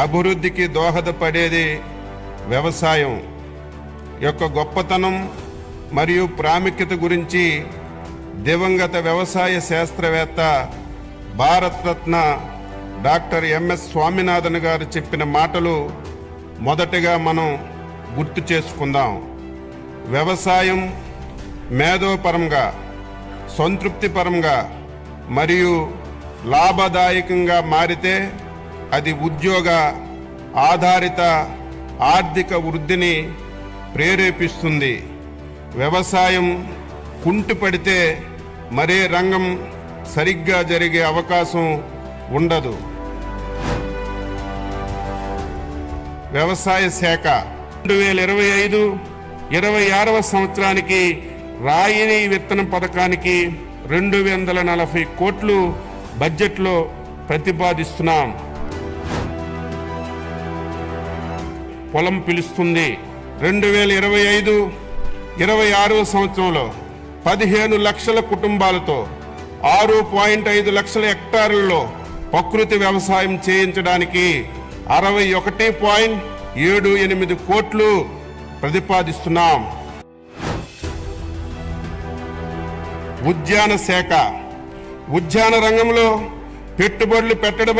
అభివృద్ధికి దోహదపడేది వ్యవసాయం యొక్క గొప్పతనం మరియు ప్రాముఖ్యత గురించి దివంగత వ్యవసాయ శాస్త్రవేత్త భారతరత్న డాక్టర్ ఎంఎస్ స్వామినాథన్ గారు చెప్పిన మాటలు మొదటగా మనం గుర్తు చేసుకుందాం. వ్యవసాయం మేధోపరంగా సంతృప్తిపరంగా మరియు లాభదాయకంగా మారితే అది ఉద్యోగ ఆధారిత ఆర్థిక వృద్ధిని ప్రేరేపిస్తుంది. వ్యవసాయం కుంటుపడితే మరే రంగం సరిగ్గా జరిగే అవకాశం ఉండదు. వ్యవసాయ శాఖ రెండు వేల ఇరవై ఐదు ఇరవై ఆరవ సంవత్సరానికి రాయిని విత్తనం పథకానికి రెండు వందల నలభై కోట్లు బడ్జెట్లో ప్రతిపాదిస్తున్నాం. పొలం పిలుస్తుంది. రెండు వేల ఇరవై ఐదు ఇరవై ఆరో సంవత్సరంలో పదిహేను లక్షల కుటుంబాలతో ఆరు పాయింట్ ఐదు లక్షల హెక్టార్లలో ప్రకృతి వ్యవసాయం చేయించడానికి అరవై ఒకటి పాయింట్ ఏడు ఎనిమిది కోట్లు ప్రతిపాదిస్తున్నాం. ఉద్యాన శాఖ. ఉద్యాన రంగంలో పెట్టుబడులు పెట్టడం